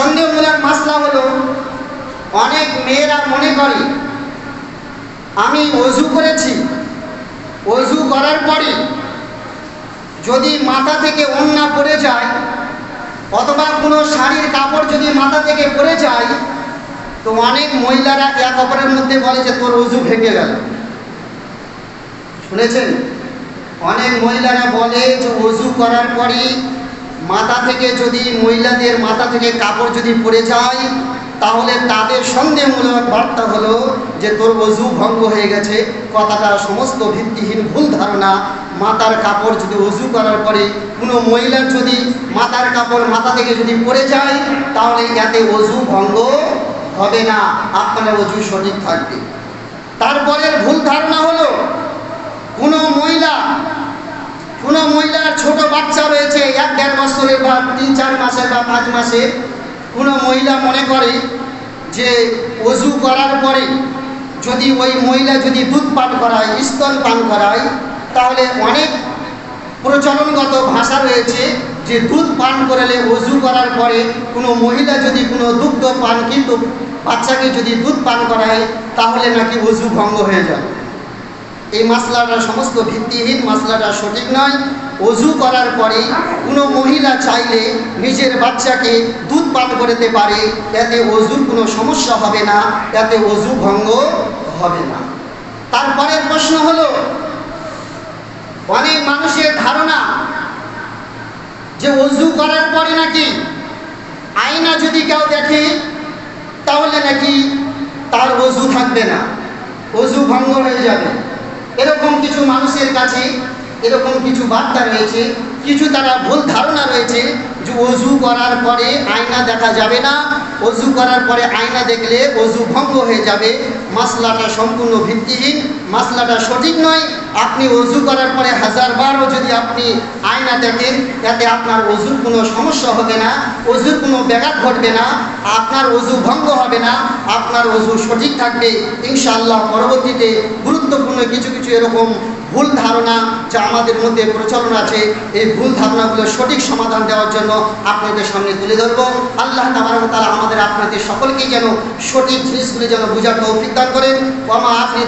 সন্দেহমূলক মাসলা হলো, অনেক মেয়েরা মনে করে, আমি অজু করেছি। অজু করার পরে যদি মাথা থেকে ওন্না পড়ে যায়, অথবা কোনো শাড়ির কাপড় যদি মাথা থেকে পড়ে যায়, তো অনেক মহিলারা এক অপরের মধ্যে বলে যে, তোর অজু ভেঙে গেল। শুনেছেন? অনেক মহিলারা বলে যে, অজু করার পরে মাথা থেকে যদি মহিলাদের মাথা থেকে কাপড় যদি পড়ে যায়, তাহলে তাদের সন্দেহমূলক বার্তা হলো যে তোর অজু ভঙ্গ হয়ে গেছে। কথাটা সমস্ত ভিত্তিহীন ভুল ধারণা। মাথার কাপড় যদি অজু করার পরে কোনো মহিলার যদি মাথার কাপড় মাথা থেকে যদি পড়ে যায়, তাহলে এতে অজু ভঙ্গ হবে না। আপনার অজু সঠিক থাকবে। তারপরের ভুল ধারণা হলো কোনো মহিলা কোনো বাচ্চা রয়েছে, এক দেড় বছরের বা তিন চার মাসে বা পাঁচ মাসে কোনো মহিলা মনে করে যে অজু করার পরে যদি ওই মহিলা যদি দুধ পান করায়, স্তন পান করায়, তাহলে অনেক প্রচলনগত ভাষা রয়েছে যে দুধ পান করলে অজু করার পরে কোনো মহিলা যদি কোনো দুগ্ধ পান কিন্তু বাচ্চাকে যদি দুধ পান করায়, তাহলে নাকি অজু ভঙ্গ হয়ে যাবে এই মাসলাটা সমস্ত ভিত্তিহীন মাসলাটা সঠিক নয়। অজু করার পরে কোনো মহিলা চাইলে নিজের বাচ্চাকে দুধ পান করতে পারে, এতে অজুর কোনো সমস্যা হবে না, এতে অজু ভঙ্গ হবে না। তারপরের প্রশ্ন হলো, অনেক মানুষের ধারণা যে অজু করার পরে নাকি আয়না যদি কেউ দেখে, তাহলে নাকি তার অজু থাকবে না, অজু ভঙ্গ হয়ে যাবে। এরকম কিছু মানুষের কাছে এরকম কিছু বার্তা রয়েছে, কিছু তারা ভুল ধারণা রয়েছে যে অজু করার পরে আয়না দেখা যাবে না, অজু করার পরে আয়না দেখলে অজু ভঙ্গ হয়ে যাবে। মাসলাটা সম্পূর্ণ ভিত্তিহীন, মাসলাটা সঠিক নয়। আপনি অজু করার পরে হাজারবারও যদি আপনি আয়না দেখেন তাতে আপনার অজুর কোনো সমস্যা হবে না। অজুর কোনো ব্যাঘাত ঘটবে না, আপনার অজু ভঙ্গ হবে না, আপনার অজু সঠিক থাকবে। ইনশাআল্লাহ পরবর্তীতে গুরুত্বপূর্ণ কিছু কিছু এরকম ভুল ধারণা যা আমাদের মধ্যে প্রচলন আছে, এই ভুল ধারণাগুলো সঠিক সমাধান দেওয়ার জন্য আপনাদের সামনে তুলে ধরবো। আল্লাহ তালা আমাদের আপনাদের সকলকেই যেন সঠিক জিনিসগুলি যেন বোঝার তৌফিক দান করেন। আপনি